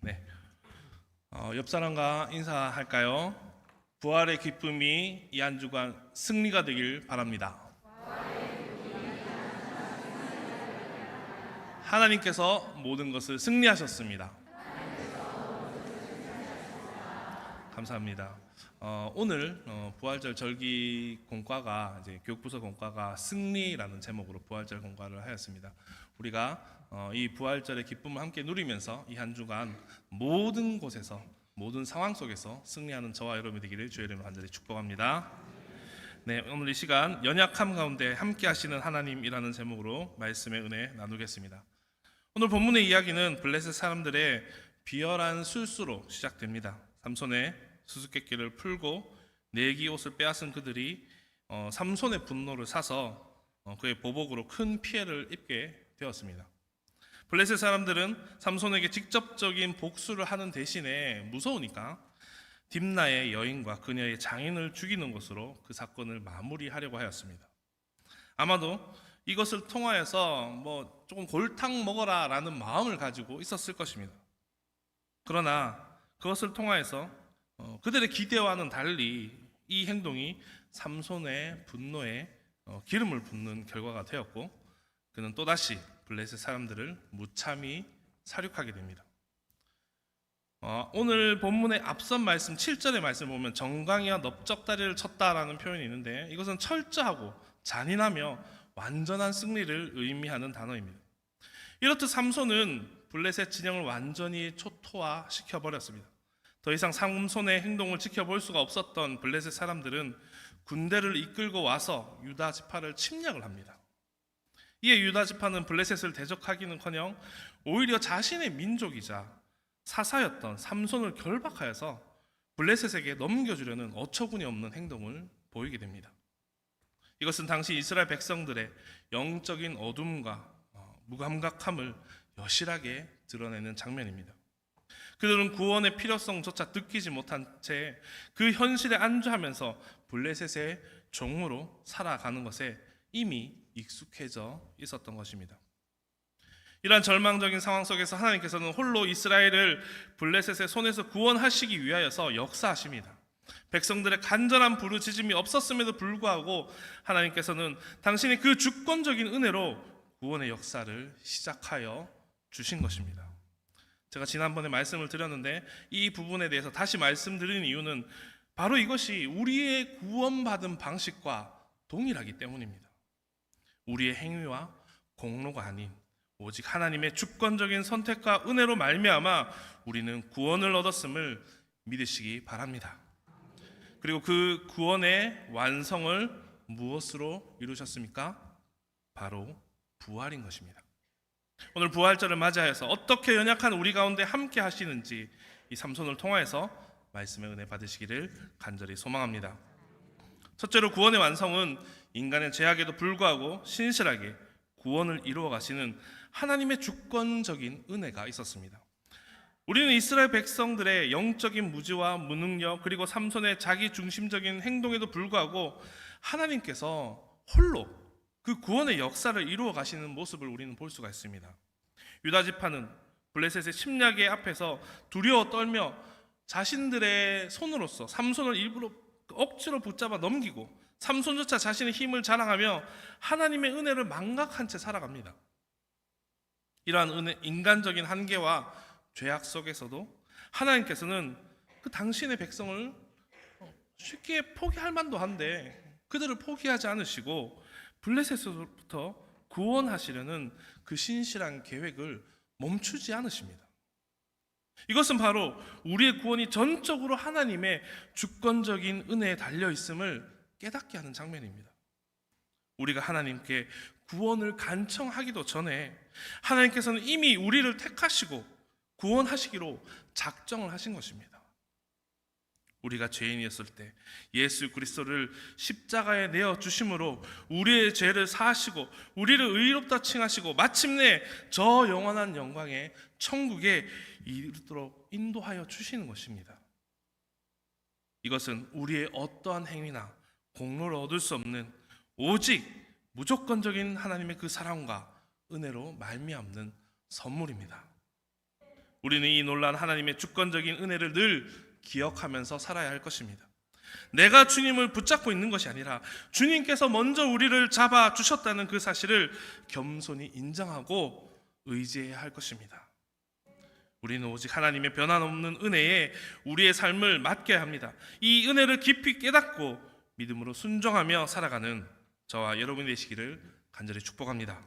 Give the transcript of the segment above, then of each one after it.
네. 어, 옆 사람과 인사할까요? 부활의 기쁨이 이 한 주간 승리가 되길 바랍니다. 하나님께서 모든 것을 승리하셨습니다. 감사합니다. 어, 오늘 어, 부활절 절기 공과가 이제 교육부서 공과가 승리라는 제목으로 부활절 공과를 하였습니다. 우리가 어, 이 부활절의 기쁨을 함께 누리면서 이 한 주간 모든 곳에서 모든 상황 속에서 승리하는 저와 여러분이 되기를 주의 이름으로 간절히 축복합니다. 네, 오늘 이 시간 연약함 가운데 함께 하시는 하나님이라는 제목으로 말씀의 은혜 나누겠습니다. 오늘 본문의 이야기는 블레셋 사람들의 비열한 술수로 시작됩니다. 삼손의 수수께끼를 풀고 내기 옷을 빼앗은 그들이 어, 삼손의 분노를 사서 어, 그의 보복으로 큰 피해를 입게 되었습니다. 블레셋 사람들은 삼손에게 직접적인 복수를 하는 대신에 무서우니까 딥나의 여인과 그녀의 장인을 죽이는 것으로 그 사건을 마무리하려고 하였습니다. 아마도 이것을 통하여서 뭐 조금 골탕 먹어라 라는 마음을 가지고 있었을 것입니다. 그러나 그것을 통하여서 어, 그들의 기대와는 달리 이 행동이 삼손의 분노에 어, 기름을 붓는 결과가 되었고 그는 또다시 블레셋 사람들을 무참히 사륙하게 됩니다. 어, 오늘 본문의 앞선 말씀 7절의 말씀 보면 정강이와 넓적다리를 쳤다라는 표현이 있는데 이것은 철저하고 잔인하며 완전한 승리를 의미하는 단어입니다. 이렇듯 삼손은 블레셋 진영을 완전히 초토화 시켜 버렸습니다. 더 이상 삼손의 행동을 지켜볼 수가 없었던 블레셋 사람들은 군대를 이끌고 와서 유다 지파를 침략을 합니다. 이에 유다 지파는 블레셋을 대적하기는커녕 오히려 자신의 민족이자 사사였던 삼손을 결박하여서 블레셋에게 넘겨주려는 어처구니 없는 행동을 보이게 됩니다. 이것은 당시 이스라엘 백성들의 영적인 어둠과 어, 무감각함을 여실하게 드러내는 장면입니다. 그들은 구원의 필요성조차 느끼지 못한 채 그 현실에 안주하면서 블레셋의 종으로 살아가는 것에 이미 익숙해져 있었던 것입니다. 이러한 절망적인 상황 속에서 하나님께서는 홀로 이스라엘을 블레셋의 손에서 구원하시기 위하여서 역사하십니다. 백성들의 간절한 부르짖음이 없었음에도 불구하고 하나님께서는 당신의 그 주권적인 은혜로 구원의 역사를 시작하여 주신 것입니다. 제가 지난번에 말씀을 드렸는데 이 부분에 대해서 다시 말씀드리는 이유는 바로 이것이 우리의 구원받은 방식과 동일하기 때문입니다. 우리의 행위와 공로가 아닌 오직 하나님의 주권적인 선택과 은혜로 말미암아 우리는 구원을 얻었음을 믿으시기 바랍니다. 그리고 그 구원의 완성을 무엇으로 이루셨습니까? 바로 부활인 것입니다. 오늘 부활절을 맞이하여서 어떻게 연약한 우리 가운데 함께 하시는지 이 삼손을 통하여서 말씀의 은혜 받으시기를 간절히 소망합니다. 첫째로 구원의 완성은 인간의 죄악에도 불구하고 신실하게 구원을 이루어 가시는 하나님의 주권적인 은혜가 있었습니다. 우리는 이스라엘 백성들의 영적인 무지와 무능력 그리고 삼손의 자기 중심적인 행동에도 불구하고 하나님께서 홀로 그 구원의 역사를 이루어 가시는 모습을 우리는 볼 수가 있습니다. 유다 지파는 블레셋의 침략의 앞에서 두려워 떨며 자신들의 손으로서 삼손을 일부러 억지로 붙잡아 넘기고 삼손조차 자신의 힘을 자랑하며 하나님의 은혜를 망각한 채 살아갑니다. 이러한 은혜, 인간적인 한계와 죄악 속에서도 하나님께서는 그 당신의 백성을 쉽게 포기할 만도 한데 그들을 포기하지 않으시고 블레셋으로부터 구원하시려는 그 신실한 계획을 멈추지 않으십니다. 이것은 바로 우리의 구원이 전적으로 하나님의 주권적인 은혜에 달려 있음을 깨닫게 하는 장면입니다. 우리가 하나님께 구원을 간청하기도 전에 하나님께서는 이미 우리를 택하시고 구원하시기로 작정을 하신 것입니다. 우리가 죄인이었을 때 예수 그리스도를 십자가에 내어 주심으로 우리의 죄를 사하시고 우리를 의롭다 칭하시고 마침내 저 영원한 영광의 천국에 이르도록 인도하여 주시는 것입니다. 이것은 우리의 어떠한 행위나 공로를 얻을 수 없는 오직 무조건적인 하나님의 그 사랑과 은혜로 말미암는 선물입니다. 우리는 이 놀란 하나님의 주권적인 은혜를 늘 기억하면서 살아야 할 것입니다. 내가 주님을 붙잡고 있는 것이 아니라 주님께서 먼저 우리를 잡아 주셨다는 그 사실을 겸손히 인정하고 의지해야 할 것입니다. 우리는 오직 하나님의 변함없는 은혜에 우리의 삶을 맡겨야 합니다. 이 은혜를 깊이 깨닫고 믿음으로 순종하며 살아가는 저와 여러분이 되시기를 간절히 축복합니다.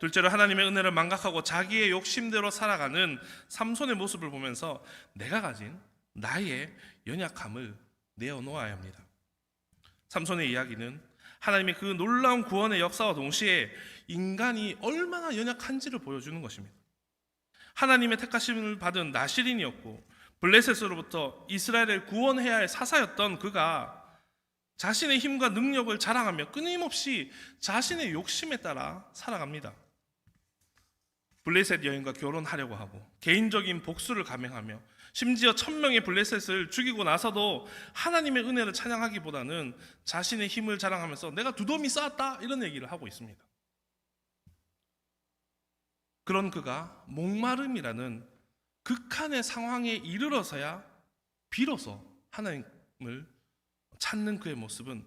둘째로 하나님의 은혜를 망각하고 자기의 욕심대로 살아가는 삼손의 모습을 보면서 내가 가진 나의 연약함을 내어놓아야 합니다. 삼손의 이야기는 하나님의 그 놀라운 구원의 역사와 동시에 인간이 얼마나 연약한지를 보여주는 것입니다. 하나님의 택하심을 받은 나시린이었고 블레셋으로부터 이스라엘을 구원해야 할 사사였던 그가 자신의 힘과 능력을 자랑하며 끊임없이 자신의 욕심에 따라 살아갑니다. 블레셋 여인과 결혼하려고 하고 개인적인 복수를 감행하며 심지어 천명의 블레셋을 죽이고 나서도 하나님의 은혜를 찬양하기보다는 자신의 힘을 자랑하면서 내가 두 도미 쌓았다 이런 얘기를 하고 있습니다. 그런 그가 목마름이라는 극한의 상황에 이르러서야 비로소 하나님을 찾는 그의 모습은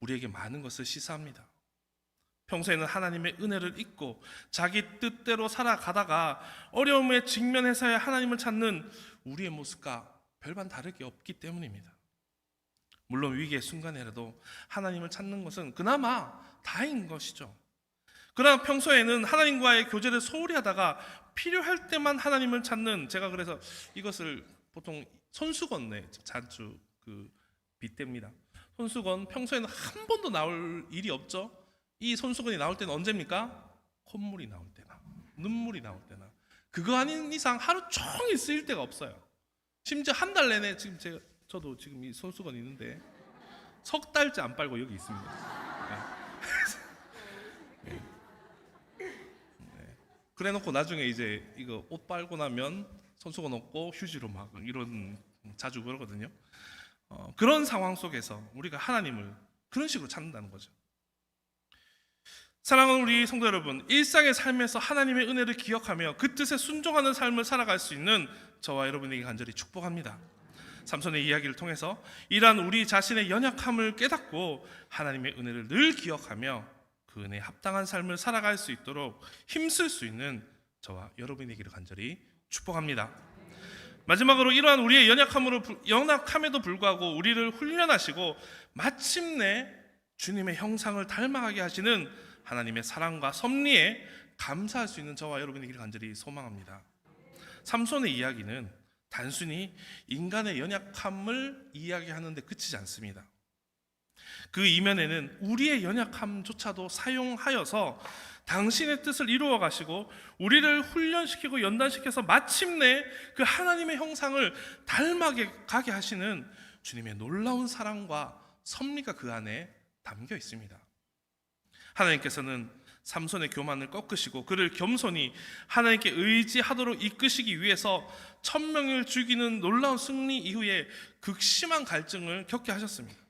우리에게 많은 것을 시사합니다. 평소에는 하나님의 은혜를 잊고 자기 뜻대로 살아가다가 어려움에 직면해서야 하나님을 찾는 우리의 모습과 별반 다를 게 없기 때문입니다. 물론 위기의 순간에라도 하나님을 찾는 것은 그나마 다행인 것이죠. 그러나 평소에는 하나님과의 교제를 소홀히 하다가 필요할 때만 하나님을 찾는 제가 그래서 이것을 보통 손수건에 자주 그 빗댑니다. 손수건 평소에는 한 번도 나올 일이 없죠. 이 손수건이 나올 때는 언제입니까? 콧물이 나올 때나 눈물이 나올 때나 그거 아닌 이상 하루 종일 쓰일 때가 없어요. 심지어 한 달 내내 지금 제가 저도 지금 이 손수건 있는데 석 달째 안 빨고 여기 있습니다. 네. 네. 그래놓고 나중에 이제 이거 옷 빨고 나면 손수건 없고 휴지로 막 이런 자주 그러거든요. 어, 그런 상황 속에서 우리가 하나님을 그런 식으로 찾는다는 거죠. 사랑하는 우리 성도 여러분, 일상의 삶에서 하나님의 은혜를 기억하며 그 뜻에 순종하는 삶을 살아갈 수 있는 저와 여러분에게 간절히 축복합니다. 삼손의 이야기를 통해서 이러한 우리 자신의 연약함을 깨닫고 하나님의 은혜를 늘 기억하며 그 은혜에 합당한 삶을 살아갈 수 있도록 힘쓸 수 있는 저와 여러분에게를 간절히 축복합니다. 마지막으로 이러한 우리의 연약함으로 연약함에도 불구하고 우리를 훈련하시고 마침내 주님의 형상을 닮아가게 하시는 하나님의 사랑과 섭리에 감사할 수 있는 저와 여러분에게 간절히 소망합니다. 삼손의 이야기는 단순히 인간의 연약함을 이야기하는데 그치지 않습니다. 그 이면에는 우리의 연약함조차도 사용하여서 당신의 뜻을 이루어 가시고 우리를 훈련시키고 연단시켜서 마침내 그 하나님의 형상을 닮아게 가게 하시는 주님의 놀라운 사랑과 섭리가 그 안에 담겨 있습니다. 하나님께서는 삼손의 교만을 꺾으시고 그를 겸손히 하나님께 의지하도록 이끄시기 위해서 천명을 죽이는 놀라운 승리 이후에 극심한 갈증을 겪게 하셨습니다.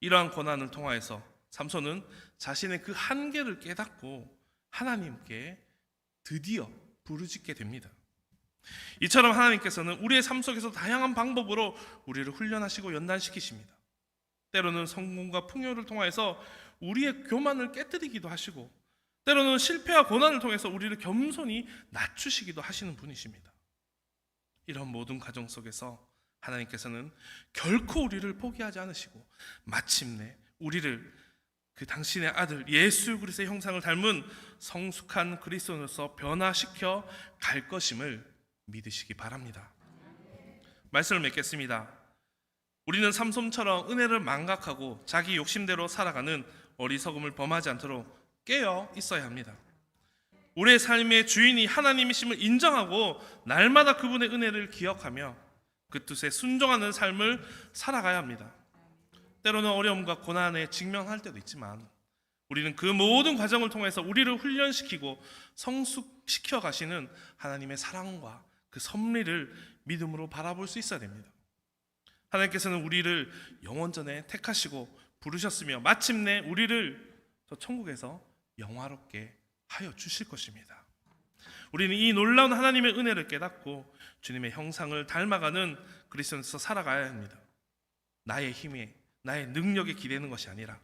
이러한 고난을 통하여서 삼손은 자신의 그 한계를 깨닫고 하나님께 드디어 부르짖게 됩니다. 이처럼 하나님께서는 우리의 삶 속에서 다양한 방법으로 우리를 훈련하시고 연단시키십니다. 때로는 성공과 풍요를 통하여서 우리의 교만을 깨뜨리기도 하시고 때로는 실패와 고난을 통해서 우리를 겸손히 낮추시기도 하시는 분이십니다. 이런 모든 과정 속에서 하나님께서는 결코 우리를 포기하지 않으시고 마침내 우리를 그 당신의 아들 예수 그리스도의 형상을 닮은 성숙한 그리스도로서 변화시켜 갈 것임을 믿으시기 바랍니다. 말씀을 맺겠습니다. 우리는 삼손처럼 은혜를 망각하고 자기 욕심대로 살아가는 어리석음을 범하지 않도록 깨어 있어야 합니다. 우리의 삶의 주인이 하나님이심을 인정하고 날마다 그분의 은혜를 기억하며 그 뜻에 순종하는 삶을 살아가야 합니다. 때로는 어려움과 고난에 직면할 때도 있지만 우리는 그 모든 과정을 통해서 우리를 훈련시키고 성숙시켜 가시는 하나님의 사랑과 그 섭리를 믿음으로 바라볼 수 있어야 됩니다. 하나님께서는 우리를 영원전에 택하시고 부르셨으며 마침내 우리를 저 천국에서 영화롭게 하여 주실 것입니다. 우리는 이 놀라운 하나님의 은혜를 깨닫고 주님의 형상을 닮아가는 그리스도인에서 살아가야 합니다. 나의 힘에 나의 능력에 기대는 것이 아니라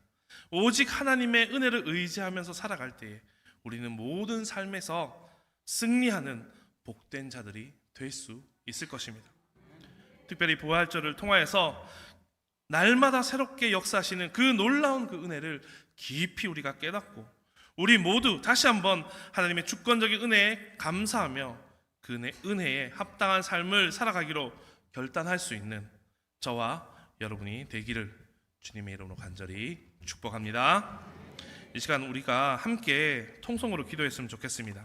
오직 하나님의 은혜를 의지하면서 살아갈 때에 우리는 모든 삶에서 승리하는 복된 자들이 될 수 있을 것입니다. 특별히 부활절을 통하여서 날마다 새롭게 역사하시는 그 놀라운 그 은혜를 깊이 우리가 깨닫고 우리 모두 다시 한번 하나님의 주권적인 은혜에 감사하며 그 은혜, 은혜에 합당한 삶을 살아가기로 결단할 수 있는 저와 여러분이 되기를 주님의 이름으로 간절히 축복합니다. 이 시간 우리가 함께 통성으로 기도했으면 좋겠습니다.